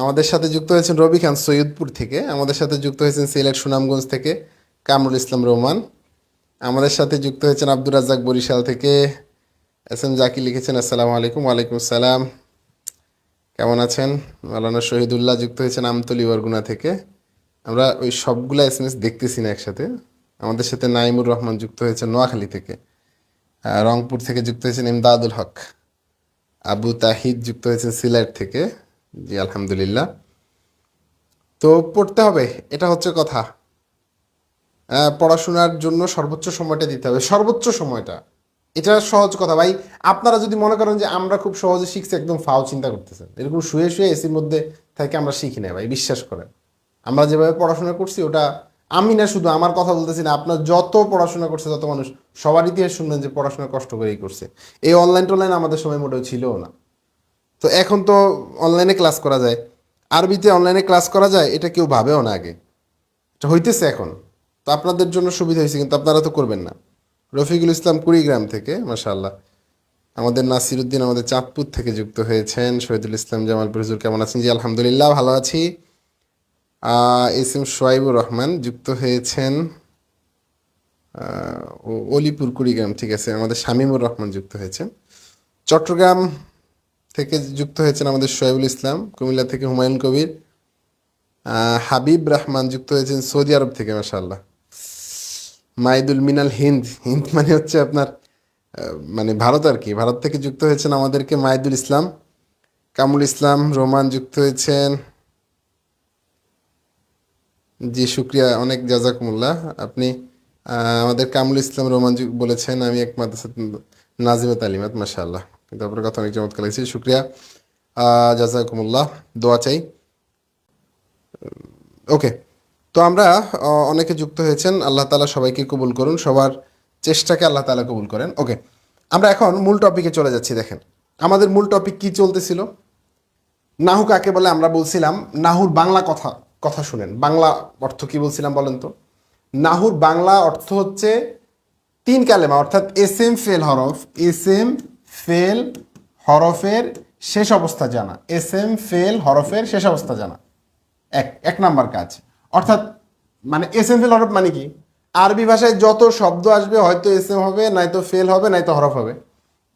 আমাদের সাথে যুক্ত হয়েছেন রবি খান সৈয়দপুর থেকে। আমাদের সাথে যুক্ত হয়েছেন সিলেট সুনামগঞ্জ থেকে কামরুল ইসলাম রহমান। আমাদের সাথে যুক্ত হয়েছেন আব্দুর রাজ্জাক বরিশাল থেকে। এস এম জাকি লিখেছেন, আসসালামু আলাইকুম ওয়ালাইকুম আসসালাম। কেমন আছেন? মালানা শহীদুল্লাহ যুক্ত হয়েছেন আমতলি, বরগুনা থেকে। আমরা ওই সবগুলা এস এম এস দেখতেছি না একসাথে। আমাদের সাথে নাইমুর রহমান যুক্ত হয়েছেন নোয়াখালী থেকে। রংপুর থেকে যুক্ত হয়েছেন ইমদাদুল হক। আবু তাহিদ যুক্ত হয়েছেন সিলেট থেকে। জি, আলহামদুলিল্লাহ। তো পড়তে হবে, এটা হচ্ছে কথা। পড়াশোনার জন্য সর্বোচ্চ সময়টা দিতে হবে, সর্বোচ্চ সময়টা। এটা সহজ কথা। ভাই, আপনারা যদি মনে করেন যে আমরা খুব সহজে শিখছি, একদম ফাও চিন্তা করতেছেন। এরকম শুয়ে শুয়ে এসির মধ্যে থেকে আমরা শিখি না, ভাই, বিশ্বাস করেন। আমরা যেভাবে পড়াশোনা করছি, ওটা আমি না শুধু, আমার কথা বলতেছি না, আপনার যত পড়াশোনা করছে, তত মানুষ সবার ইতিহাস শুনবেন যে পড়াশোনা কষ্ট করেই করছে। এই অনলাইন টনলাইন আমাদের সময় মোটেও ছিলও না। তো এখন তো অনলাইনে ক্লাস করা যায়। আরবিতে অনলাইনে ক্লাস করা যায়, এটা কেউ ভাবেও না আগে। এটা হইতেছে এখন। তো আপনাদের জন্য সুবিধা হয়েছে কিন্তু আপনারা তো করবেন না। রফিকুল ইসলাম কুড়িগ্রাম থেকে, মাশাআল্লাহ। আমাদের নাসিরুদ্দিন আমাদের চাঁদপুর থেকে যুক্ত হয়েছেন। শহীদুল ইসলাম জামালপুর হুজুর, কেমন আছেন? জি, আলহামদুলিল্লাহ, ভালো আছি। এস এম সোয়াইবুর রহমান যুক্ত হয়েছেন। অলিপুর কুড়িগ্রাম, ঠিক আছে। আমাদের শামীমুর রহমান যুক্ত হয়েছেন। চট্টগ্রাম থেকে যুক্ত হয়েছেন আমাদের শোয়েবুল ইসলাম, কুমিল্লা থেকে হুমায়ুন কবির। হাবিব রহমান যুক্ত হয়েছেন সৌদি আরব থেকে মাসাল্লাহ মাইদুল মিনাল হিন্দ হিন্দ মানে হচ্ছে আপনার মানে ভারত আর কি। ভারত থেকে যুক্ত হয়েছেন আমাদেরকে মাইদুল ইসলাম কামুল ইসলাম, রোমান যুক্ত হয়েছেন। জি, শুক্রিয়া, অনেক জাজাকুমুল্লাহ। আপনি আমাদের কামুল ইসলাম, রোমান বলেছেন, আমি এক মাদ্রাসা নাজিমা তালিমাত, মাশাআল্লাহ। কিন্তু আপনার কথা অনেক চমৎকার লাগছে শুক্রিয়া জাজাকুমুল্লাহ দোয়া চাই। ওকে তো আমরা অনেকে যুক্ত হয়েছেন। আল্লাহ তালা সবাইকে কবুল করুন। সবার চেষ্টাকে আল্লাহ তালা কবুল করেন। ওকে আমরা এখন মূল টপিকে চলে যাচ্ছি, দেখেন। আমাদের মূল টপিক কি চলতেছিল? নাহু কাকে বলে? আমরা বলছিলাম, নাহুর বাংলা কথা কথা শুনেন। বাংলা অর্থ কি বলছিলাম বলেন তো? নাহুর বাংলা অর্থ হচ্ছে তিন কালেমা, অর্থাৎ এস এম ফেল হরফ, এস এম ফেল, হরফের শেষ অবস্থা জানা। এস এম, ফেল, হরফের শেষ অবস্থা জানা। এক এক নাম্বার কাজ। অর্থাৎ মানে এস এম, ফেল, হরফ মানে কি? আরবি ভাষায় যত শব্দ আসবে, হয়তো এস এম হবে, নয়তো ফেল হবে, নয়তো হরফ হবে।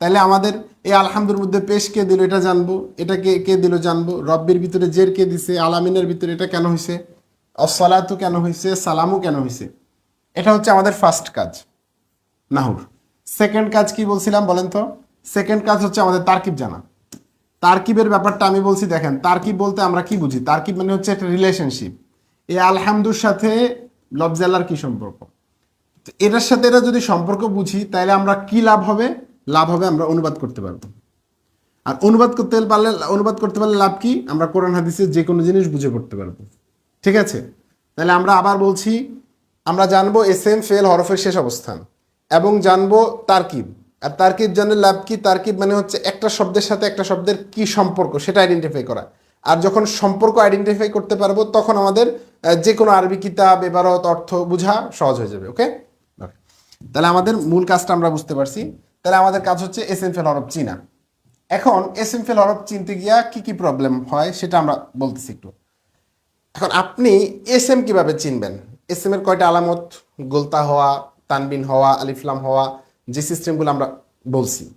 তাহলে আমাদের এই আলহামদুর মধ্যে পেশ কে দিল, এটা জানব। এটা কে কে দিল, জানব। রব্বির ভিতরে জের কে দিছে, আলামিনের ভিতরে এটা কেন হয়েছে অসলাতু কেন হয়েছে সালামু কেন হয়েছে এটা হচ্ছে আমাদের ফার্স্ট কাজ। নাহুর। সেকেন্ড কাজ কি বলছিলাম, বলেন তো? সেকেন্ড কাজ হচ্ছে আমাদের তারকিব জানা। তারকিবের ব্যাপারটা আমি বলছি, দেখেন, তারকিব বলতে আমরা কি বুঝি? তারকিব মানে হচ্ছে একটা রিলেশনশিপ এই আলহামদুর সাথে লফজাল্লার কি সম্পর্ক? এটার সাথে এটা যদি সম্পর্ক বুঝি তাহলে আমরা কি লাভ হবে? লাভ হবে আমরা অনুবাদ করতে পারব। আর অনুবাদ করতে পারলে, অনুবাদ করতে পারলে লাভ কি? আমরা কোরআন হাদিসের যে কোনো জিনিস বুঝে পড়তে পারব। ঠিক আছে? তাহলে আমরা আবার বলছি, আমরা জানব এস এম ফেল হরফের শেষ অবস্থান এবং জানব তারকিব। আর তারকিব জানলে লাভ কি? তারকিব মানে হচ্ছে একটা শব্দের সাথে একটা শব্দের কি সম্পর্ক, সেটা আইডেন্টিফাই করা। আর যখন সম্পর্ক আইডেন্টিফাই করতে পারব, তখন আমাদের যে কোনো আরবি কিতাব, এবারত, অর্থ বোঝা সহজ হয়ে যাবে ওকে তাহলে আমাদের মূল কাজটা আমরা বুঝতে পারছি। তাহলে আমাদের কাজ হচ্ছে এস এম ফেল হরফ চিনা। এখন এস এম ফেল হরফ চিনতে গিয়া কি কি প্রবলেম হয়, সেটা আমরা বলতেছি একটু। এখন আপনি এস এম কীভাবে চিনবেন? এস এম এর কয়টা আলামত? গোলতা হওয়া, তানবিন হওয়া, আলিফলাম হওয়া যে সিস্টেমগুলো আমরা বলছি।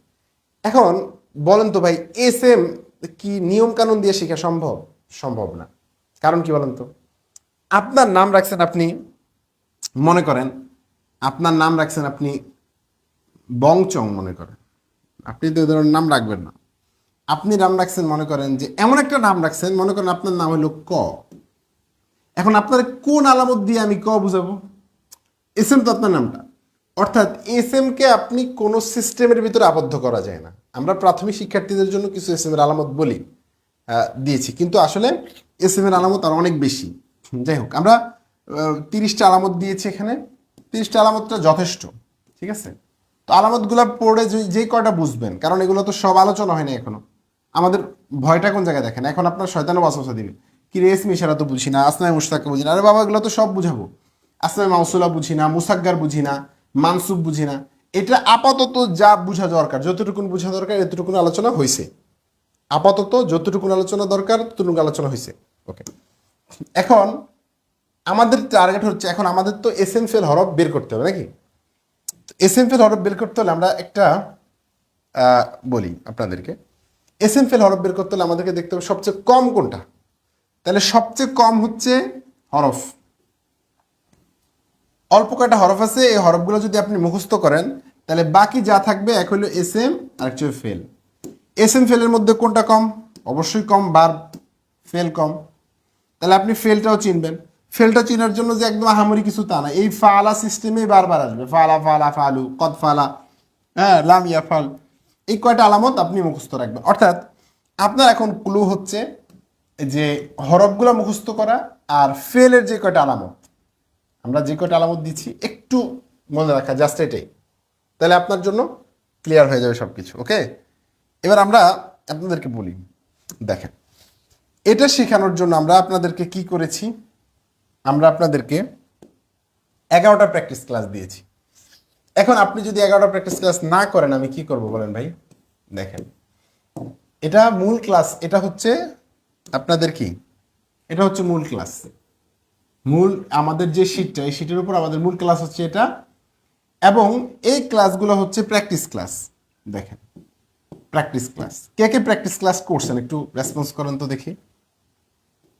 এখন বলেন তো ভাই এস এম কি নিয়মকানুন দিয়ে শেখা সম্ভব? সম্ভব না। কারণ কি বলেন তো? আপনার নাম রাখছেন আপনি, মনে করেন, আপনার নাম রাখছেন আপনি বংচং মনে করেন। আপনি তো ধরনের নাম রাখবেন না। আপনি নাম রাখছেন, মনে করেন যে এমন একটা নাম রাখছেন, মনে করেন আপনার নাম হলো ক। এখন আপনার কোন আলামত দিয়ে আমি ক বুঝাবো? এস এম তো আপনার নামটা। অর্থাৎ এস এম কে আপনি কোনো সিস্টেমের ভিতরে আবদ্ধ করা যায় না। আমরা প্রাথমিক শিক্ষার্থীদের জন্য কিছু এস এম এর আলামত বলি দিয়েছি। কিন্তু আসলে এস এম এর আলামত আর অনেক বেশি। যাই হোক, আমরা তিরিশটা আলামত দিয়েছি এখানে। তিরিশটা আলামতটা যথেষ্ট, ঠিক আছে? তো আলামতগুলো পড়ে যে- কয়টা বুঝবেন? কারণ এগুলো তো সব আলোচনা হয় না এখনও। আমাদের ভয়টা কোন জায়গায় দেখেন? এখন আপনার শয়তানও বাসা দিবে। কি রেস মিশারা তো বুঝি না আসনায় মুস্তাককে বুঝি না। আরে বাবা, এগুলো তো সব বুঝাবো। আসনায় মাউসুলা বুঝি না, মুসাগ্গার বুঝি না। মানসুব বুঝি না। এটা আপাতত যা বুঝা দরকার, যতটুকুন বুঝা দরকার, এতটুকুন আলোচনা হয়েছে আপাতত যতটুকু আলোচনা দরকার ততটুকু আলোচনা হয়েছে ওকে এখন আমাদের টার্গেট হচ্ছে, এখন আমাদের তো এস এম ফেল হরফ বের করতে হবে, নাকি? এস এম ফেল হরফ বের করতে হলে আমরা একটা বলি আপনাদেরকে। এস এম ফেল হরফ বের করতে হলে আমাদেরকে দেখতে হবে সবচেয়ে কম কোনটা। তাহলে সবচেয়ে কম হচ্ছে হরফ। অল্প কয়টা হরফ আছে, এই হরফগুলো যদি আপনি মুখস্থ করেন, তাহলে বাকি যা থাকবে, এক হলো এস এম আর একটা ফেল এস এম ফেলের মধ্যে কোনটা কম? অবশ্যই কম, বার ফেল কম। তাহলে আপনি ফেলটাও চিনবেন। ফেলটা চিনার জন্য যে একদম আহামরি কিছু তা না। এই ফালা সিস্টেমে বারবার আসবে। ফালা ফালা, ফালু, কদ, ফালা হ্যাঁ লাম, ইয়া, ফাল। এই কয়টা আলামত আপনি মুখস্থ রাখবেন। অর্থাৎ আপনার এখন ক্লু হচ্ছে যে হরফগুলো মুখস্থ করা আর ফেলের যে কয়টা আলামত আমরা যে কয়টা আলামত দিচ্ছি একটু মনে রাখা জাস্ট এটাই। তাহলে আপনার জন্য ক্লিয়ার হয়ে যাবে সব কিছু ওকে এবার আমরা আপনাদেরকে বলি, দেখেন, এটা শেখানোর জন্য আমরা আপনাদেরকে কি করেছি? আমরা আপনাদেরকে এগারোটা প্র্যাকটিস ক্লাস দিয়েছি। এখন আপনি যদি এগারোটা প্র্যাকটিস ক্লাস না করেন, আমি কি করব বলেন ভাই? দেখেন, এটা মূল ক্লাস এটা হচ্ছে আপনাদের কি? এটা হচ্ছে মূল ক্লাস মূল আমাদের যে শিটটা এই শিটের উপর আমাদের মূল ক্লাস হচ্ছে এটা এবং এই ক্লাসগুলো হচ্ছে প্র্যাকটিস ক্লাস দেখেন প্র্যাকটিস ক্লাস কে কে প্র্যাকটিস ক্লাস করছেন? একটু রেসপন্স করেন তো দেখি।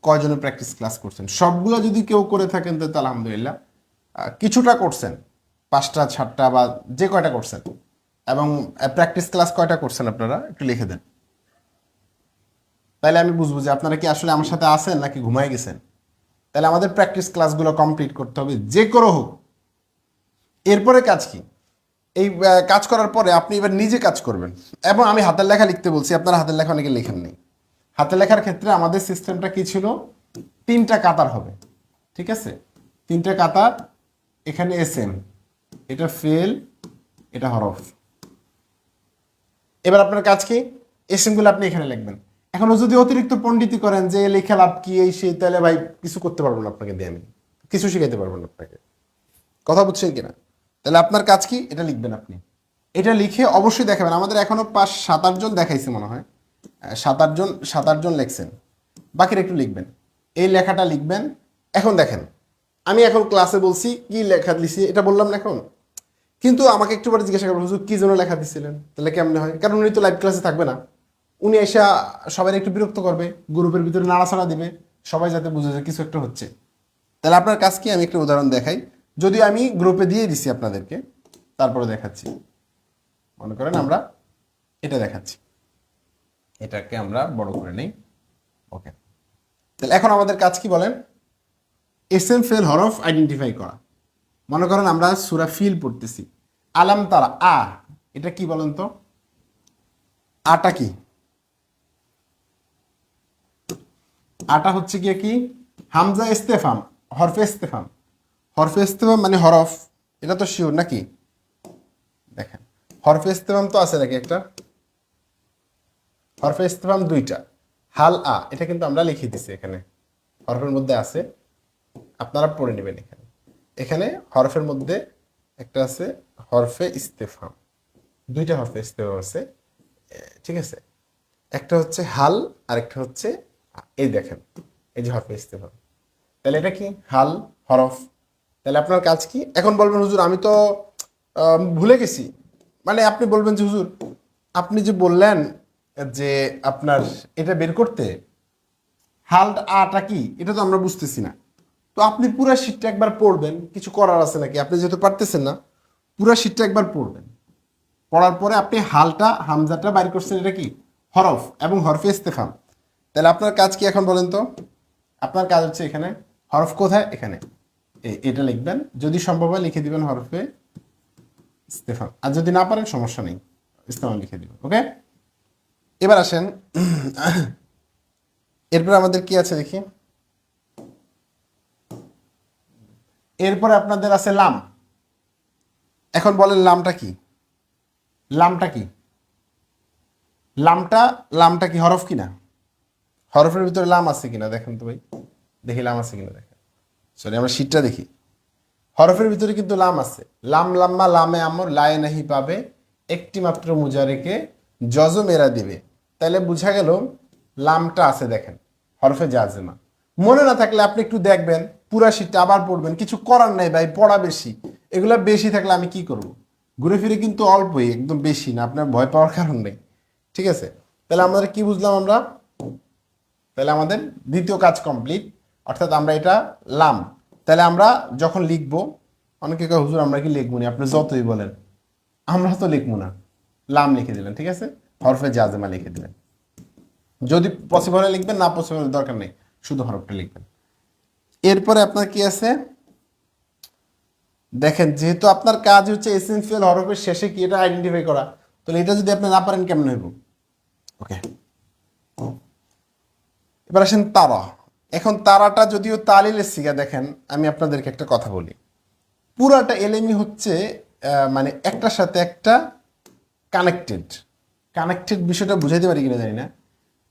কয়জনে প্র্যাকটিস ক্লাস করছেন? সবগুলো যদি কেউ করে থাকেন তো আলহামদুলিল্লাহ। কিছুটা করছেন, পাঁচটা ছাড়টা বা যে কয়টা করছেন। এবং প্র্যাকটিস ক্লাস কয়টা করছেন আপনারা? একটু লিখে দেন। তাহলে আমি বুঝব যে আপনারা কি আসলে আমার সাথে আছেন নাকি ঘুমায় গেছেন? তাহলে আমাদের প্র্যাকটিস ক্লাসগুলো কমপ্লিট করতে হবে, যে করে হোক। এরপরে কাজ কি? এই কাজ করার পরে আপনি এবার নিজে কাজ করবেন। এবং আমি হাতের লেখা লিখতে বলছি, আপনারা হাতের লেখা অনেকে লেখেন নেই। হাতের লেখার ক্ষেত্রে আমাদের সিস্টেমটা কি ছিল? তিনটা কাতার হবে, ঠিক আছে? তিনটা কাতার, এখানে এস এম এটা ফেল এটা হরফ। এবার আপনার কাজ কি? এসএমগুলো আপনি এখানে লিখবেন। এখন যদি অতিরিক্ত পণ্ডিতি করেন যে লেখা লাভ কি? এই সেই তাহলে ভাই কিছু করতে পারব না আপনাকে দিয়ে আমি। কিছু শিখাইতে পারব না আপনাকে। কথা বুঝছেন কিনা? তাহলে আপনার কাজ কি? এটা লিখবেন আপনি। এটা লিখে অবশ্যই দেখাবেন। আমাদের এখনও পাঁচ, সাত আটজন দেখাইছে মনে হয়। সাত আটজন সাত আটজন লেখছেন। বাকির একটু লিখবেন। এই লেখাটা লিখবেন। এখন দেখেন। আমি এখন ক্লাসে বলছি, কি লেখা লিখছি? এটা বললাম না এখন। কিন্তু আমাকে একটু পরে জিজ্ঞাসা করবেন, হুজুর, কি জন্য লেখা দিছিলেন? তাহলে কেমনে হয়? কারণ উনি তো লাইভ ক্লাসে থাকবে না। উনি এসে সবাই একটু বিরক্ত করবে, গ্রুপের ভিতরে নাড়াচাড়া দিবে, সবাই যাতে বুঝে যে কিছু একটা হচ্ছে। তাহলে আপনার কাজ কি আমি একটা উদাহরণ দেখাই। যদি আমি গ্রুপে দিয়ে দিছি আপনাদেরকে, তারপরে দেখাচ্ছি। মনে করেন আমরা এটা দেখাচ্ছি। এটাকে আমরা বড় করে নেই। ওকে। তাহলে এখন আমাদের কাজ কি বলেন? এস এম ফেল হরফ আইডেন্টিফাই করা। মনে করেন আমরা সুরা ফিল পড়তেছি। আলাম তারা, আ, এটা কি বলেন তো? আটা কি? আটা হচ্ছে গিয়ে কি? হামজা ইস্তেফাম, হরফে ইস্তেফাম। হরফে ইস্তেফাম মানে হরফ, এটা তো শিওর নাকি? দেখেন, হরফে ইস্তেফাম তো আছে নাকি একটা? হরফে ইস্তেফাম দুইটা, হাল, আ, এটা কিন্তু আমরা লিখে দিছি এখানে। হরফের মধ্যে আছে, আপনারা পড়ে নেবেন এখানে। এখানে হরফের মধ্যে একটা আছে, হরফে ইস্তেফাম। দুইটা হরফে ইস্তেফাম আছে ঠিক আছে? একটা হচ্ছে হাল আর একটা হচ্ছে এই দেখেন, এই যে হরফে ইস্তেফাম তাহলে এটা কি? হাল, হরফ। তাহলে আপনার কাজ কি? এখন বলবেন, হুজুর, আমি তো ভুলে গেছি। মানে আপনি বলবেন যে, হুজুর, আপনি যে বললেন যে আপনার এটা বের করতে, হাল আটা কি? এটা তো আমরা বুঝতেছি না। তো আপনি পুরা শীটটা একবার পড়বেন, কিছু করার আছে নাকি? আপনি যেহেতু পারতেছেন না, পুরা শীটটা একবার পড়বেন। পড়ার পরে আপনি হালটা, হামজাটা বাইর করছেন, এটা কি? হরফ এবং হরফে ইস্তেফাম তাহলে আপনার কাজ কি এখন বলেন তো? আপনার কাজ হচ্ছে এখানে, হরফ কোথায়? এখানে। এটা লিখবেন। যদি সম্ভব হয় লিখে দিবেন হরফে ইস্তেফাম আর যদি না পারেন, সমস্যা নেই। ইস্তেফাম লিখে দিবেন, ওকে? এবার আসেন। এরপর আমাদের কি আছে দেখি? এরপরে আপনাদের আছে লাম। এখন বলেন লামটা কি? লামটা কি? লামটা লামটা কি হরফ কিনা? হরফের ভিতরে লাম আছে কিনা দেখেন তো ভাই। দেখি লাম আছে কিনা দেখেন। সরি আমরা শীতটা দেখি। হরফের ভিতরে কিন্তু লাম আছে। লাম লাম্মা লামে আমর, লায়ে নাহি পাবে। একটি মাত্র মুজারেকে জজ মেরা দিবে। তাহলে বুঝা গেল লামটা আছে দেখেন, হরফে জাজেমা। মনে না থাকলে আপনি একটু দেখবেন, পুরা শীতটা আবার পড়বেন। কিছু করার নাই ভাই, পড়া বেশি। এগুলো বেশি থাকলে আমি কি করব? ঘুরে ফিরে কিন্তু অল্পই, একদম বেশি না, আপনার ভয় পাওয়ার কারণ নেই। ঠিক আছে? তাহলে আমাদের কি বুঝলাম আমরা? তাহলে আমাদের দ্বিতীয় কাজ কমপ্লিট অর্থাৎ আমরা এটা লাম। তাহলে আমরা যখন লিখব, অনেকে কয়, হুজুর, আমরা কি লিখব না? আপনি যতই বলেন। আমরা তো লিখব না। লাম লিখে দিলেন, ঠিক আছে? হরফে জাজেমা লিখে দিলেন। যদি পসিবল লিখবেন, না পসিবল দরকার নেই, শুধু হরফটা লিখবেন। এরপরে আপনার কি আছে? দেখেন, যেহেতু আপনার কাজ হচ্ছে এসেন্সিয়াল হরফের শেষে কি এটা আইডেন্টিফাই করা, তাহলে এটা যদি আপনি না পারেন, কেমন হইব? ওকে এবার আসেন তারা। এখন তারাটা যদিও তালিলের সিগা দেখেন, আমি আপনাদেরকে একটা কথা বলি। পুরাটা এলএমই হচ্ছে মানে একটার সাথে একটা কানেক্টেড কানেক্টেড বিষয়টা বুঝাইতে পারি কিনা জানি না।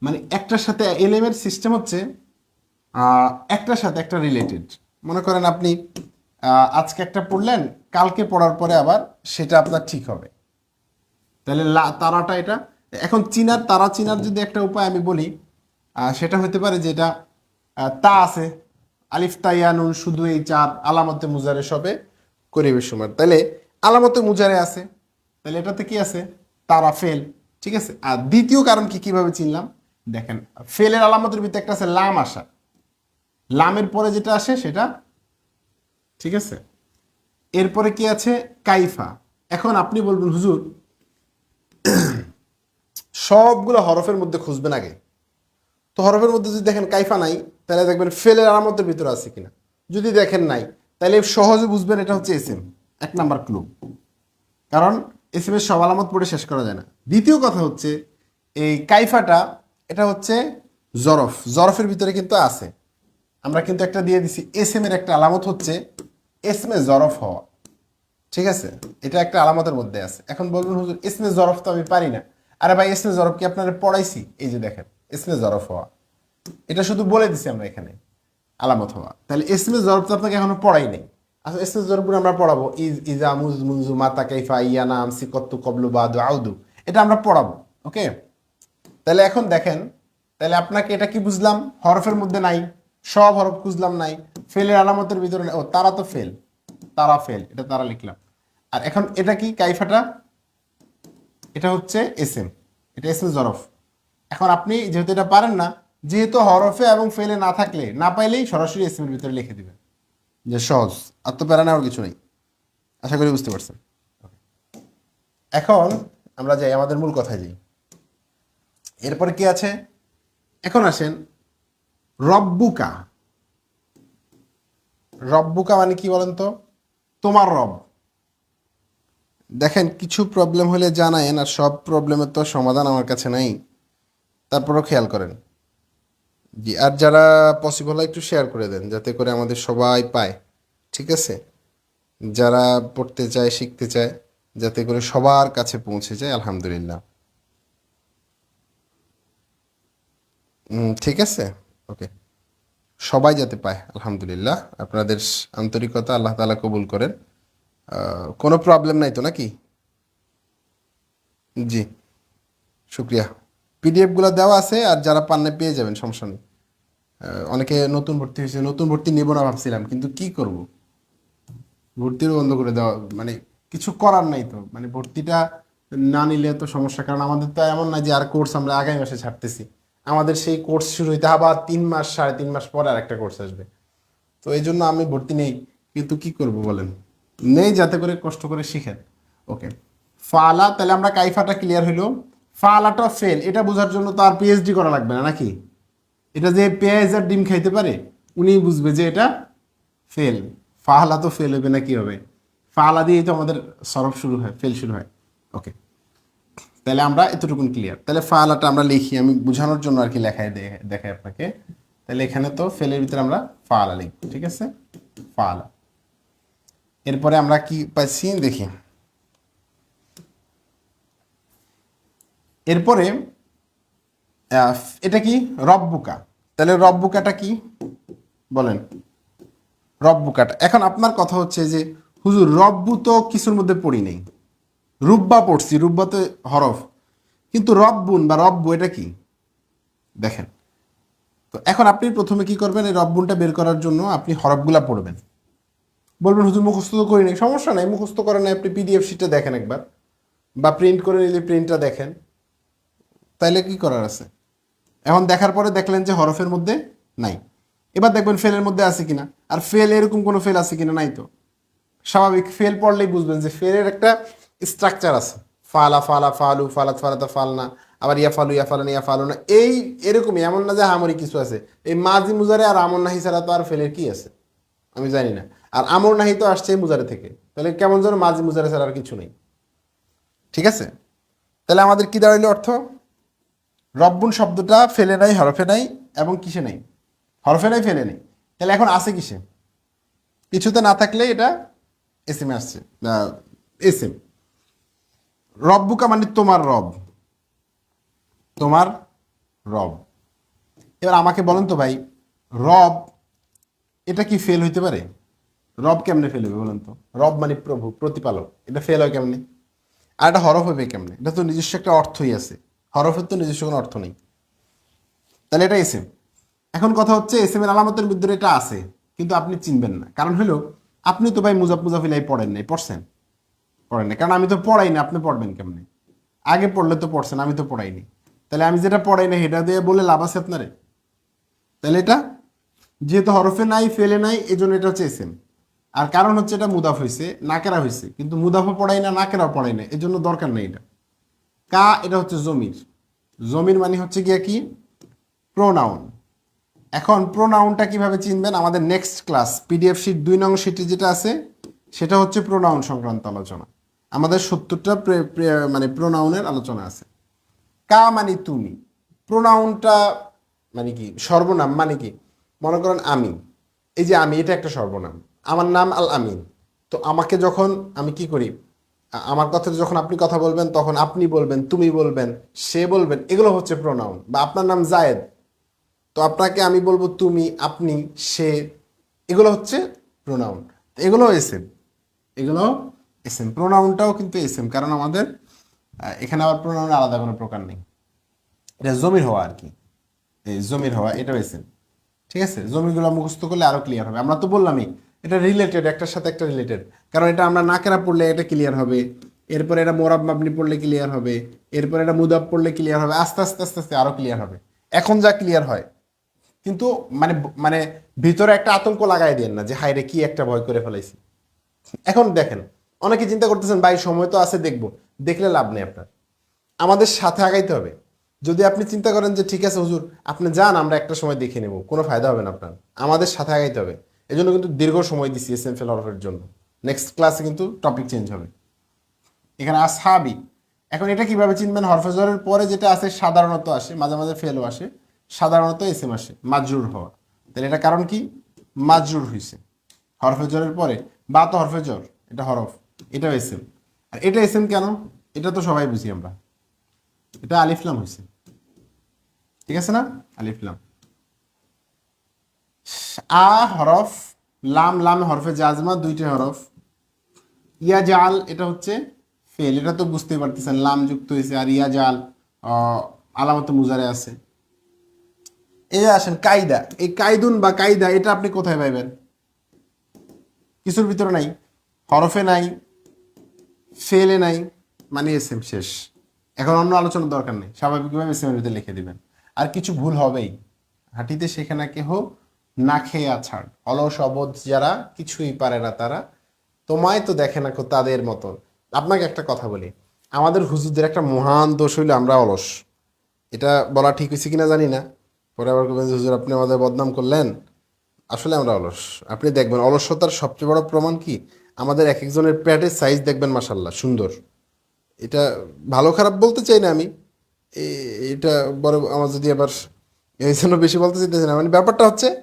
মানে একটার সাথে এলএম এর সিস্টেম হচ্ছে একটার সাথে একটা রিলেটেড মনে করেন আপনি আজকে একটা পড়লেন, কালকে পড়ার পরে আবার সেটা আপনার ঠিক হবে। তাহলে তারাটা এটা। এখন চিনার, তারা চিনার যদি একটা উপায় আমি বলি সেটা হতে পারে যে এটা তা আছে। আলিফ তাইয়ানুন শুধু এই চার আলামতে মুজারে সবে করিবে সুমার তাহলে আলামতে মুজারে আছে। তাহলে এটাতে কি আছে? তারা, ফেল, ঠিক আছে? আর দ্বিতীয় কারণ কি কীভাবে চিনলাম? দেখেন, ফেলের আলামতের ভিতরে একটা আছে লাম আসা। লামের পরে যেটা আসে, সেটা, ঠিক আছে? এরপরে কি আছে? কাইফা। এখন আপনি বলবেন, হুজুর, সবগুলো হরফের মধ্যে খুঁজবেন আগে। তো হরফের মধ্যে যদি দেখেন কাইফা নাই, তাহলে দেখবেন ফেলের আলামতের ভিতরে আছে কিনা। যদি দেখেন নাই, তাহলে সহজে বুঝবেন এটা হচ্ছে এসএম, এক নাম্বার ক্লু কারণ এসএম এর সব আলামত পড়ে শেষ করা যায় না। দ্বিতীয় কথা হচ্ছে, এই কাইফাটা, এটা হচ্ছে জরফ। জরফের ভিতরে কিন্তু আছে। আমরা কিন্তু একটা দিয়ে দিছি, এসএম এর একটা আলামত হচ্ছে এসএম এ জরফ হওয়া। ঠিক আছে? এটা একটা আলামতের মধ্যে আছে। এখন বলবেন, হুজুর ইসমে জরফ তো আমি পারি না। আরে ভাই ইসমে জরফ কি আপনারা পড়াইছি? এই যে দেখেন। ইসমে জরফ হওয়া। এটা শুধু বলে দিছি আমরা এখানে, আলামত হওয়া। তাহলে ইসমে জরফ তো আপনাকে এখনও পড়াই নেই। আচ্ছা ইসমে জরফগুলো আমরা পড়াবো। ইজ, ইজা, মুজ, মুনজু, মাতা, কাইফা, ইয়া, নাম, সিকত্তু, কবলু, বাদু, আউদু। এটা আমরা পড়াবো, ওকে? তাহলে এখন দেখেন, তাহলে আপনাকে এটা কি বুঝলাম? হরফের মধ্যে নাই, সব হরফ খুঁজলাম নাই, ফেলের আলামতের ভিতরে ও, তারা তো ফেল, তারা ফেল, এটা তারা লিখলাম। আর এখন এটা কি কাইফাটা? এটা হচ্ছে এস এম এটা এস এম জরফ। এখন আপনি যেহেতু এটা পারেন না যেহেতু হরফে এবং ফেলে না থাকলে না পাইলেই সরাসরি এস ভিতরে লিখে দিবেন। যে সহজ আর তো প্যারা নেওয়ার কিছু নেই। আশা করি বুঝতে পারছেন। এখন আমরা যাই আমাদের মূল কথায় যাই। এরপরে কি আছে? এখন আসেন রব্বুকা। রব্বুকা মানে কি বলেন তো? তোমার রব। দেখেন কিছু প্রবলেম হলে জানায়েন আর সব প্রবলেমের তো সমাধান আমার কাছে নাই। তারপরও খেয়াল করেন। জি, আর যারা পসিবল হয় একটু শেয়ার করে দেন, যাতে করে আমাদের সবাই পায়, ঠিক আছে? যারা পড়তে চায়, শিখতে চায়, যাতে করে সবার কাছে পৌঁছে যায়, আলহামদুলিল্লাহ। ঠিক আছে? ওকে সবাই যাতে পায়, আলহামদুলিল্লাহ। আপনাদের আন্তরিকতা আল্লাহ তালা কবুল করেন। কোনো প্রবলেম নাই তো নাকি? জি, শুক্রিয়া। পিডিএফগুলো দেওয়া আছে আর যারা পান্নে পেয়ে যাবেন, সমস্যা নেই। অনেকে নতুন ভর্তি হয়েছে, নতুন ভর্তি নেব না ভাবছিলাম, কিন্তু কি করব? ভর্তিরও বন্ধ করে দেওয়া মানে কিছু করার নাই তো। মানে ভর্তিটা না নিলে তো সমস্যা, কারণ আমাদের তো এমন না যে আর কোর্স আমরা আগামী মাসে ছাড়তেছি। আমাদের সেই কোর্স শুরু হইতে আবার তিন মাস, সাড়ে তিন মাস পরে আর একটা কোর্স আসবে। তো এই জন্য আমি ভর্তি নেই, কিন্তু কি করব বলেন? নেই যাতে করে কষ্ট করে শিখেন। ওকে ফালা, তাহলে আমরা কাইফাটা ক্লিয়ার হইল। ফালাটা ফেল এটা বোঝার জন্য তো আর পিএইচডি করা লাগবে না নাকি? এটা যে পেঁয়াজ আর ডিম খাইতে পারে উনি বুঝবে যে এটা ফেল ফাহলা তো ফেল হবে না, কি হবে? ফাহলা দিয়েই তো আমাদের সরব শুরু হয় ফেল শুরু হয়। ওকে তাহলে আমরা এতটুকুন ক্লিয়ার তাহলে ফালাটা আমরা লিখি, আমি বোঝানোর জন্য আর কি লেখায় দে- দেখাই আপনাকে। তাহলে এখানে তো ফেলের ভিতরে আমরা ফালা লিখব, ঠিক আছে? ফালা। এরপরে আমরা কি পাইছি দেখি। এরপরে এটা কি? রব্বুকা। তাহলে রব্বুকাটা কি? বলেন। রব্বুকাটা। এখন আপনার কথা হচ্ছে যে, হুজুর, রব্বু তো কিছুর মধ্যে পড়ি নেই। রুব্বা পড়ছি, রুব্বা তো হরফ। কিন্তু রব্বুন বা রব্বু এটা কি? দেখেন। তো এখন আপনি প্রথমে কি করবেন, এই রব্বুনটা বের করার জন্য আপনি হরফগুলা পড়বেন। বলবেন, হুজুর, মুখস্থ তো করি নাই। সমস্যা নাই, মুখস্থ করেন আপনি পিডিএফ শিটটা দেখেন একবার। বা প্রিন্ট করে নিলে প্রিন্টটা দেখেন। তাইলে কি করার আছে? এখন দেখার পরে দেখলেন যে হরফের মধ্যে নাই। এবার দেখবেন ফেলের মধ্যে আছে কিনা? আর ফেল এরকম কোনো ফেল আছে কিনা? নাই তো। স্বাভাবিক, ফেল পড়লেই বুঝবেন যে ফেলের একটা স্ট্রাকচার আছে। ফালা ফালা, ফালু, ফালাত, ফালাতা, ফালনা, আবার ইয়া, ফালু, ইয়া, ফালানা, ইয়া ফালু না এই এরকমই, এমন না যে হামরি কিছু আছে। এই মাজি মুজারে আর আমর নাহি ছাড়া তো আর ফেলের কি আছে? আমি জানি না। আর আমর নাহি তো আসছে মুজারে থেকে। তাহলে কেমন যেন মাজি মুজারে ছাড়া আর কিছু নেই। ঠিক আছে? তাহলে আমাদের কি দাঁড়াইলো অর্থ? রব্বুন শব্দটা ফেলে নাই, হরফে নাই এবং কিসে নাই? হরফে নাই, ফেলে নেই। তাহলে এখন আছে কিসে? কিছুতে না থাকলে এটা এসএম আসছে। এসএম। রব্বুকা মানে তোমার রব। তোমার রব। এবার আমাকে বলেন তো ভাই, রব, এটা কি ফেল হইতে পারে? রব কেমনে ফেল হবে বলেন তো? রব মানে প্রভু, প্রতিপালক। এটা ফেল হয় কেমনে? আর এটা হরফ হবে কেমনে? এটা তো নিজস্ব একটা অর্থই আছে। হরফের তো নিজস্ব কোনো অর্থ নেই। তাহলে এটা এসএম। এখন কথা হচ্ছে এসএম এর আলামতের ভিতরে এটা আছে, কিন্তু আপনি চিনবেন না। কারণ হলো, আপনি তো ভাই মুজাফ মুজাফিলাই পড়েন নাই, পড়ছেন? পড়েন নাই। কারণ আমি তো পড়াই না, আপনি পড়বেন কেমনে? আগে পড়লে তো পড়ছেন, আমি তো পড়াইনি তাহলে আমি যেটা পড়াই না সেটা দিয়ে বলে লাভ আছে আপনারে? তাহলে এটা, যেহেতু হরফে নাই, ফেলে নাই এই জন্য এটা হচ্ছে এসএম। আর কারণ হচ্ছে এটা মুদাফ হয়েছে নাকেরা হয়েছে কিন্তু মুদাফও পড়াই না নাকেরাও পড়াই না এর জন্য দরকার নেই এটা। কা, এটা হচ্ছে জমির। জমির মানে হচ্ছে গিয়া কি? প্রোনাউন এখন প্রোনাউনটা কীভাবে চিনবেন? আমাদের নেক্সট ক্লাস পিডিএফ শিট দুই নং শিটে যেটা আছে, সেটা হচ্ছে প্রোনাউন সংক্রান্ত আলোচনা। আমাদের সত্তরটা মানে প্রোনাউনের আলোচনা আছে। কা মানে তুমি। প্রোনাউনটা মানে কি? সর্বনাম মানে কি? মনে করেন আমি। এই যে আমি, এটা একটা সর্বনাম। আমার নাম আল আমিন তো আমাকে যখন আমি কি করি? আমার কথা যখন আপনি কথা বলবেন, তখন আপনি বলবেন, তুমি বলবেন, সে বলবেন, এগুলো হচ্ছে প্রোনাউন বা আপনার নাম জায়েদ। তো আপনাকে আমি বলব তুমি, আপনি, সে, এগুলো হচ্ছে প্রোনাউন এগুলো এসএম। এগুলো এসএম। প্রোনাউনটাও কিন্তু এসএম, কারণ আমাদের এখানে আবার প্রোনাউনের আলাদা কোনো প্রকার নেই। এটা জমির হওয়া আর কি। এই জমির হওয়া, এটাও এসএম। ঠিক আছে? জমিগুলো মুখস্থ করলে আরও ক্লিয়ার হবে। আমরা তো বললামই এটা রিলেটেড একটার সাথে একটা রিলেটেড কারণ এটা আমরা নাকেরা পড়লে এটা ক্লিয়ার হবে, এরপরে এটা মোরাব মাবনি পড়লে ক্লিয়ার হবে, এরপরে এটা মুদাব পড়লে ক্লিয়ার হবে, আস্তে আস্তে আস্তে আস্তে আরও ক্লিয়ার হবে। এখন যা ক্লিয়ার হয়, কিন্তু মানে মানে ভিতরে একটা আতঙ্ক লাগাই দেন না যে হাইরে কি একটা ভয় করে ফেলাইছি। এখন দেখেন, অনেকে চিন্তা করতেছেন, ভাই, সময় তো আছে, দেখব। দেখলে লাভ নেই আপনার। আমাদের সাথে আগাইতে হবে। যদি আপনি চিন্তা করেন যে, ঠিক আছে, হুজুর, আপনি যান, আমরা একটা সময় দেখে নেব, কোনো ফায়দা হবে না আপনার। আমাদের সাথে আগাইতে হবে। এই জন্য কিন্তু দীর্ঘ সময় দিচ্ছি এস এম ফেল হরফের জন্য। নেক্সট ক্লাসে কিন্তু টপিক চেঞ্জ হবে। এখানে আসহাবি এখন এটা কীভাবে চিনবেন? হরফেজরের পরে যেটা আছে, সাধারণত আসে, মাঝে মাঝে ফেলও আসে। সাধারণত এস এম আসে, মাজরুর হওয়া। তাহলে এটা কারণ কি? মাজরুর হয়েছে হরফেজরের পরে। বা তো হরফেজর এটা হরফ, এটাও এস এম আর এটা এস এম কেন? এটা তো সবাই বুঝি আমরা। এটা আলিফলাম হয়েছে ঠিক আছে না? আলিফলাম আ হরফ লাম লাম হরফে জাজমা, দুইটা হরফ। ইয়া জাল এটা হচ্ছে ফেল, এটা তো বুঝতেই পারতেছেন, লাম যুক্ত হয়েছে, আর ইয়া জাল আলামত মুজারে আছে। এই আসেন, কায়দা। এই কায়দুন বা কায়দা, এটা আপনি কোথায় পাইবেন? কিছুর ভিতরে নাই। হরফে নাই, ফেলে নাই মানে এসএম শেষ। এখন অন্য আলোচনার দরকার নেই। স্বাভাবিকভাবে এসএম এর ভিতরে লিখে দিবেন। আর কিছু ভুল হবেই। হাঁটিতে সেখানে কেহ না খেয়ে আছাড়। অলস, অবোধ যারা, কিছুই পারে না তারা। তোমায় তো দেখে না তাদের মতন। আপনাকে একটা কথা বলি। আমাদের হুজুরদের একটা মহান দোষ হইল আমরা অলস। এটা বলা ঠিক হয়েছে কিনা জানি না। পরে আবার হুজুর, আপনি আমাদের বদনাম করলেন? আসলে আমরা অলস। আপনি দেখবেন, অলসতার সবচেয়ে বড় প্রমাণ কি? আমাদের এক একজনের প্যাটের সাইজ দেখবেন মাসাল্লাহ সুন্দর। এটা ভালো খারাপ বলতে চাই না আমি। এটা বড়, আমার যদি আবার এই জন্য বেশি বলতে চাইতেছি না মানে ব্যাপারটা হচ্ছে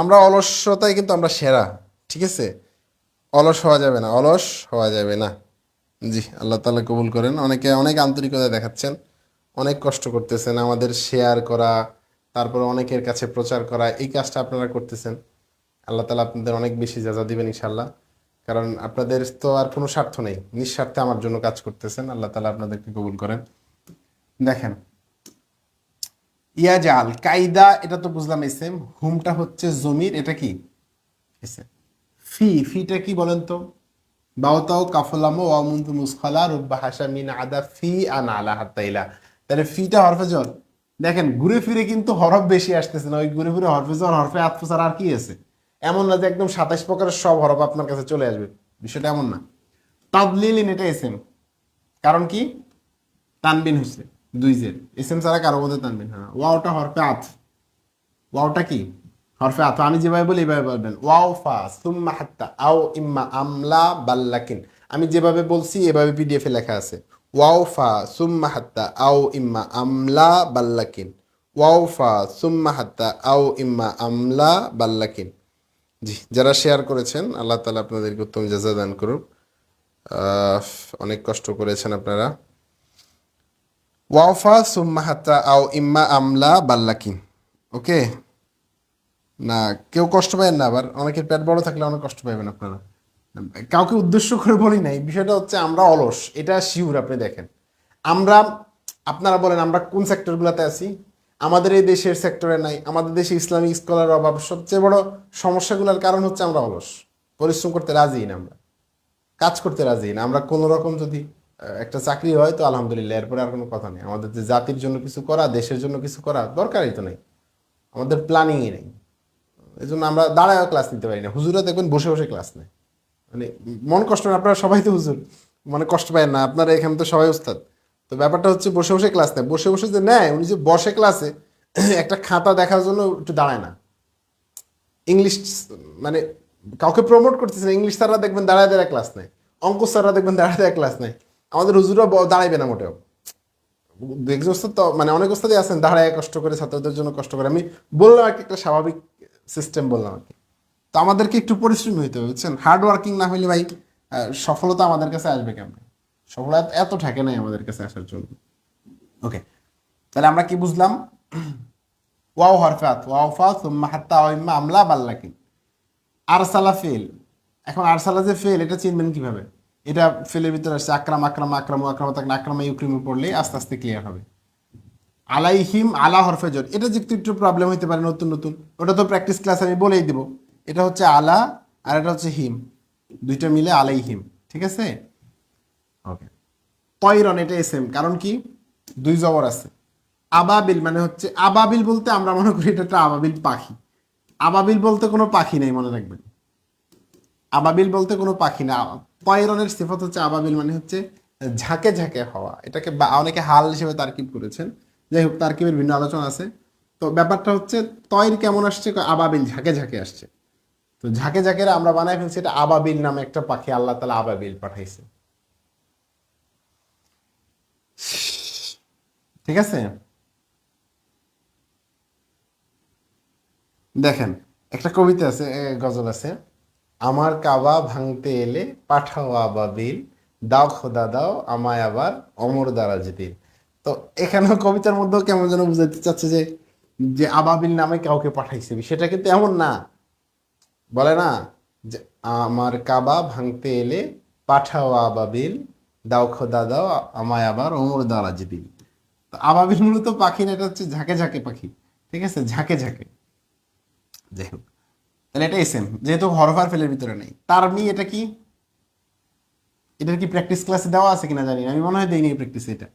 আমরা অলসতায় কিন্তু আমরা সেরা, ঠিক আছে? অলস হওয়া যাবে না, অলস হওয়া যাবে না। জি, আল্লাহ তালা কবুল করেন। অনেকে অনেক আন্তরিকতা দেখাচ্ছেন, অনেক কষ্ট করতেছেন আমাদের শেয়ার করা, তারপরে অনেকের কাছে প্রচার করা, এই কাজটা আপনারা করতেছেন। আল্লাহ তালা আপনাদের অনেক বেশি যাজা দিবেন ইনশাল্লাহ কারণ আপনাদের তো আর কোনো স্বার্থ নেই, নিঃস্বার্থে আমার জন্য কাজ করতেছেন। আল্লাহ তালা আপনাদেরকে কবুল করেন। দেখেন ইয়াজাল কায়দা এটা তো বুঝলাম এসএম, হুমটা হচ্ছে জমির, এটা কি? ফি, ফিটা কি বলেন তো? বাউতাও কাফলামো ওয়ামুন্তু মুসখালা, রুব্বা হাসা মিন আদা ফি আন আলা হাত্তাইলা তাহলে ফিটা হরফে জল দেখেন, ঘুরে ফিরে কিন্তু হরফ বেশি আসতেছে না, ওই ঘুরে ফিরে হরফে জল হরফে আতফুসার আর কি আছে? এমন না যে একদম সাতাশ প্রকারের সব হরফ আপনার কাছে চলে আসবে, বিষয়টা এমন না। তাদলিলিন এটা এসএম। কারণ কি? তানবিন হচ্ছে দুই জের এসএম ছাড়া কারও মধ্যে তানবিন হ্যাঁ ওয়াওটা হরফে আত। ওয়াওটা কি? হরফে আত। আমি যেভাবে বলি এইভাবে বলবেন। ওয়াও ফা সুম্মা হাত্তা আও ইম্মা আমলা বাল্লাকিন। আমি যেভাবে বলছি, এভাবে পিডিএফে লেখা আছে। ওয়াও ফা সুম্মা হাত্তা আও ইম্মা আমলা বাল্লাকিন। ওয়াও ফা সুম্মা হাত্তা আও ইম্মা আমলা বাল্লাকিন। জি, যারা শেয়ার করেছেন, আল্লাহ তালা আপনাদেরকে উত্তম জাজা দান করুক। অনেক কষ্ট করেছেন আপনারা। ওয়াফা সুম্মা হাত্তা আও ইম্মা আমলা বাল্লাকিন ওকে না কেউ কষ্ট পাবেন না, আবার অনেকের পেট বড় থাকলে অনেক কষ্ট পাবেন আপনারা। কাউকে উদ্দেশ্য করে বলি নাই, বিষয়টা হচ্ছে আমরা অলস, এটা শিওর আপনি দেখেন। আমরা, আপনারা বলেন আমরা কোন সেক্টরগুলোতে আছি? আমাদের এই দেশের সেক্টরে নাই, আমাদের দেশে ইসলামিক স্কলার অভাব সবচেয়ে বড় সমস্যাগুলোর কারণ হচ্ছে আমরা অলস। পরিশ্রম করতে রাজি না আমরা। কাজ করতে রাজি না, আমরা কোনো রকম যদি একটা চাকরি হয় তো আলহামদুলিল্লাহ, এরপরে আর কোনো কথা নেই। আমাদের যে জাতির জন্য কিছু করা, দেশের জন্য কিছু করা, দরকারই তো নেই। আমাদের প্ল্যানিংই নেই। এই জন্য আমরা দাঁড়ায় ক্লাস নিতে পারি না। হুজুরা দেখবেন বসে বসে ক্লাস নেয়। মানে মন কষ্ট না, আপনারা সবাই তো হুজুর। মানে কষ্ট পায় না, আপনারা এখানে তো সবাই উস্তাদ। তো ব্যাপারটা হচ্ছে বসে বসে ক্লাস নেয়। বসে বসে যে নেয়, উনি যে বসে ক্লাসে একটা খাতা দেখার জন্য একটু দাঁড়ায় না। ইংলিশ মানে কাউকে প্রমোট করতেছে ইংলিশ স্যাররা দেখবেন দাঁড়ায় দাঁড়ায় ক্লাস নেয়। অঙ্ক স্যাররা দেখবেন দাঁড়ায় দাঁড়ায় ক্লাস নেয়। আমাদের হুজুরা দাঁড়াইবে না মোটেও। ওস্তাদ তো মানে অনেক ওস্তাদই আছেন, দাঁড়ায় কষ্ট করে, ছাত্রদের জন্য কষ্ট করে। আমি বললাম আর কি, একটা স্বাভাবিক সিস্টেম বললাম আর কি। তো আমাদেরকে একটু পরিশ্রমী হইতে হবে, বুঝছেন? হার্ড ওয়ার্কিং না হইলে ভাই সফলতা আমাদের কাছে আসবে কেমন? সফলতা এত থাকে নাই আমাদের কাছে আসার জন্য। ওকে তাহলে আমরা কি বুঝলাম? ওয়াও হরফাত, ওয়াও ফা, সুম্মা হাত্তা ওয়াইম্মা আমলা, বাল্লাকিন। আরসালা ফেল। এখন আরসালা যে ফেল, এটা চিনবেন কীভাবে? এটা ফেলের ভিতরে আসছে আক্রাম আক্রাম আকরাম আকরাম তাকে আকরামা ইউক্রিমে পড়লে আস্তে আস্তে ক্লিয়ার হবে। আলাইহিম আলা হরফে জোর। এটা যে একটু একটু প্রবলেম হতে পারে নতুন নতুন। ওটা তো প্র্যাকটিস ক্লাস আমি বলেই দিব। এটা হচ্ছে আলা আর এটা হচ্ছে হিম। দুইটা মিলে আলাইহিম ঠিক আছে? ওকে তৈরন এটা এসএম কারণ কি? দুই জবর আছে। আবাবিল মানে হচ্ছে আবাবিল বলতে আমরা মনে করি এটা একটা আবাবিল পাখি। আবাবিল বলতে কোনো পাখি নেই মনে রাখবেন। আবাবিল বলতে কোনো পাখি না। তয়রনের সিফত হচ্ছে আবাবিল মানে হচ্ছে ঝাঁকে ঝাঁকে হওয়া। এটাকে অনেকে হাল হিসেবে তারকিব করেছেন। যাই হোক, তারকিবের ভিন্ন আলোচনা আছে। তো ব্যাপারটা হচ্ছে তয়ের কেমন আসছে? আবাবিল ঝাঁকে ঝাঁকে আসছে। তো ঝাঁকে ঝাঁকে আমরা বানাই ফেলছি, এটা আবাবিল নামে একটা পাখি আল্লাহ তালা আবাবিল পাঠাইছে। ঠিক আছে? দেখেন, একটা কবিতা আছে গজল আছে। আমার কাবা ভাঙতে এলে পাঠাও আবাবিল দাও খোদা দাও, আমায় আবার অমর দারাজ দিন তো এখানেও কবিতার মধ্যেও কেমন যেন বুঝাতে চাচ্ছে যে যে আবাবিল নামে কাউকে পাঠাইছে সেটা কিন্তু এমন না? বলে না, যে আমার কাবা ভাঙতে এলে পাঠাও আবাবিল দাও খোদা দাও, আমায় আবার অমর দারাজ দিন তো আবাবিল মূলত পাখি না, এটা হচ্ছে ঝাঁকে ঝাঁকে পাখি। ঠিক আছে? ঝাঁকে ঝাঁকে। যাই হোক। তাহলে এটা এসএম যেহেতু হরফার ফেলের ভিতরে নেই। তার মি এটা কি? এটার কি প্র্যাকটিস ক্লাসে দেওয়া আছে কিনা জানি না, আমি মনে হয় দেইনি প্র্যাকটিস এটা।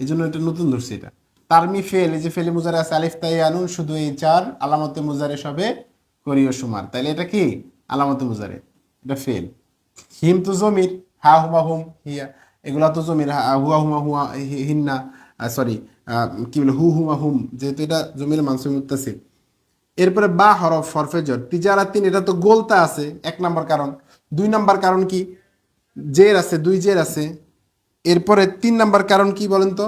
এই জন্য এটা নতুন ধরছি এটা। তার মি ফেল এই যে ফেলে মুজারে আছে আলিফ, তাই আনুন, শুধু এই চার, আলামতে মুজারে সবে করিও সুমার। তাইলে এটা কি? আলামতে মুজারে। এটা ফেল হিম তো জমির, হা হুমা হুম, হিয়া। এগুলা তো জমির, হা- হুয়া হুমা হুয়া হিন্না সরি কি বলে, হু হুমা হুম, যেহেতু এটা জমির মানসুম মুত্তাসির এরপরে বা হরফ ফরফেজর তিজারাতিন এটা তো গোলতা আছে, এক নম্বর কারণ। দুই নাম্বার কারণ কি? জের আছে, দুই জের আছে। এরপরে তিন নাম্বার কারণ কি বলেন তো?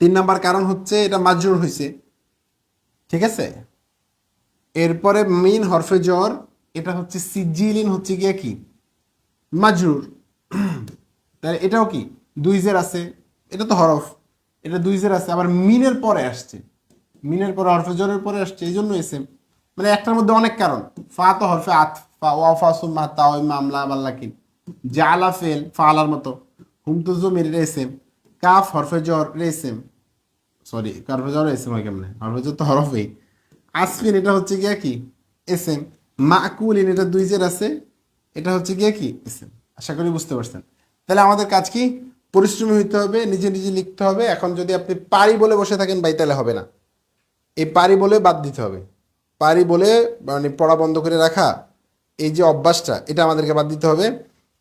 তিন নাম্বার কারণ হচ্ছে এটা মাজরুর হয়েছে ঠিক আছে? এরপরে মিন, হরফে এটা হচ্ছে সিজিলিন, হচ্ছে গিয়ে কি? মাজরুর। তাহলে এটাও কি? দুই জের আছে, এটা তো হরফ। এটা দুই জের আছে, আবার মিনের পরে আসছে। মিনের পরে হরফে জোরের পরে আসছে, এই জন্য এসে মানে একটার মধ্যে অনেক কারণ। ফা তো হরফে আত, ফা ওয়াফা সুম্মা তাওই মামলা বাল্লাকিন জালা, ফেল, ফালার মতো। হুম তো জমির এসে কাফ, হরফে জ্বর রেসেম সরি হরফে জ্বর এসএম হয় কেমনে? হরফে জ্বর তো হরফেই। আসফিন, এটা হচ্ছে গিয়া কি? এসএম মাকুলিন, এটা দুই জের আছে। এটা হচ্ছে গিয়া কি? এসএম আশা করি বুঝতে পারছেন। তাহলে আমাদের কাজ কি? পরিশ্রমী হইতে হবে, নিজে নিজে লিখতে হবে। এখন যদি আপনি পারি বলে বসে থাকেন বাই তাহলে হবে না। এই পারি বলে বাদ দিতে হবে। পারি বলে মানে পড়া বন্ধ করে রাখা, এই যে অভ্যাসটা, এটা আমাদেরকে বাদ দিতে হবে।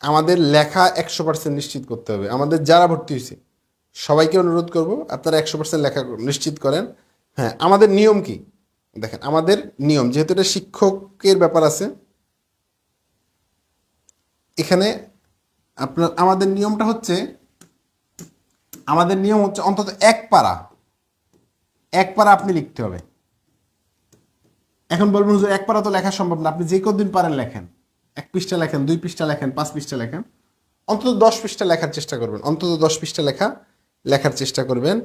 আমাদের লেখা একশো পার্সেন্ট নিশ্চিত করতে হবে। আমাদের যারা ভর্তি হয়েছে, সবাইকে অনুরোধ করব, আপনারা একশো পার্সেন্ট লেখা নিশ্চিত করেন। হ্যাঁ আমাদের নিয়ম কি? দেখেন, আমাদের নিয়ম, যেহেতু এটা শিক্ষকের ব্যাপার আছে, এখানে আপনার, আমাদের নিয়মটা হচ্ছে, আমাদের নিয়ম হচ্ছে অন্তত এক পারা। এক পারা আপনি লিখতে হবে। এখন বলবেন, হুজুর এক পারা তো লেখা সম্ভব না। আপনি যে কদিন পারেন লেখেন। এক পৃষ্ঠা লেখেন, দুই পৃষ্ঠা লেখেন, পাঁচ পৃষ্ঠা লেখেন। অন্তত দশ পৃষ্ঠা লেখার চেষ্টা করবেন। অন্তত দশ পৃষ্ঠা লেখা, লেখার চেষ্টা করবেন।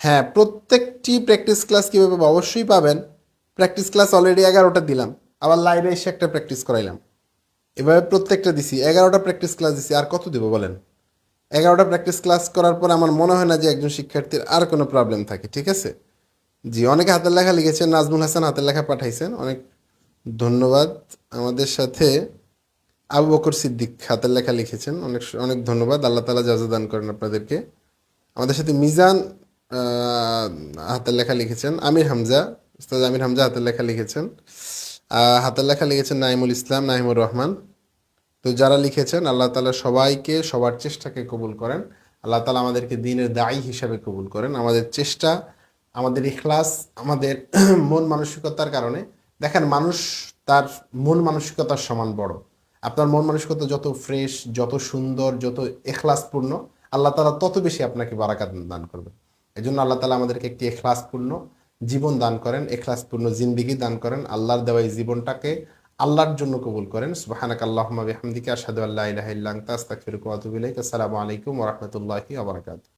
হ্যাঁ প্রত্যেকটি প্র্যাকটিস ক্লাস কীভাবে? অবশ্যই পাবেন। প্র্যাকটিস ক্লাস অলরেডি এগারোটা দিলাম। আবার লাইভে এসে একটা প্র্যাকটিস করাইলাম। এভাবে প্রত্যেকটা দিছি। এগারোটা প্র্যাকটিস ক্লাস দিছি। আর কত দেবো বলেন? এগারোটা প্র্যাকটিস ক্লাস করার পর আমার মনে হয় না যে একজন শিক্ষার্থীর আর কোনো প্রবলেম থাকে, ঠিক আছে? জি, অনেকে হাতের লেখা লিখেছেন, নাজমুল হাসান হাতের লেখা পাঠাইছেন। অনেক ধন্যবাদ আমাদের সাথে। আবু বকর সিদ্দিক হাতের লেখা লিখেছেন। অনেক অনেক ধন্যবাদ। আল্লাহ তালা জাজা দান করেন আপনাদেরকে। আমাদের সাথে মিজান হাতের লেখা লিখেছেন। আমির হামজা, উস্তাদ আমির হামজা হাতের লেখা লিখেছেন। হাতের লেখা লিখেছেন নাইমুল ইসলাম, নাইমুর রহমান। তো যারা লিখেছেন, আল্লাহ তালা সবাইকে, সবার চেষ্টাকে কবুল করেন। আল্লাহ তালা আমাদেরকে দিনের দায়ী হিসাবে কবুল করেন। আমাদের চেষ্টা, আমাদের ইখলাস, আমাদের মন মানসিকতার কারণে। দেখেন, মানুষ তার মন মানসিকতার সমান বড়। আপনার মন মানসিকতা যত ফ্রেশ যত সুন্দর, যত এখলাসপূর্ণ আল্লাহ তালা তত বেশি আপনাকে বারাকাত দান করবেন এই জন্য আল্লাহ তালা আমাদেরকে একটি এখলাসপূর্ণ জীবন দান করেন এখলাসপূর্ণ জিন্দিগি দান করেন। আল্লাহর দেওয়া এই জীবনটাকে আল্লাহর জন্য কবুল করেন। সুবাহানাক আল্লাহমাবি বিহামদিকা আসাদু আল্লাহ ইলাহা ইল্লা আতুবু ইলাইক। আসসালামু আলাইকুম ওয়া রাহমাতুল্লাহি ওয়া বারাকাতুহু।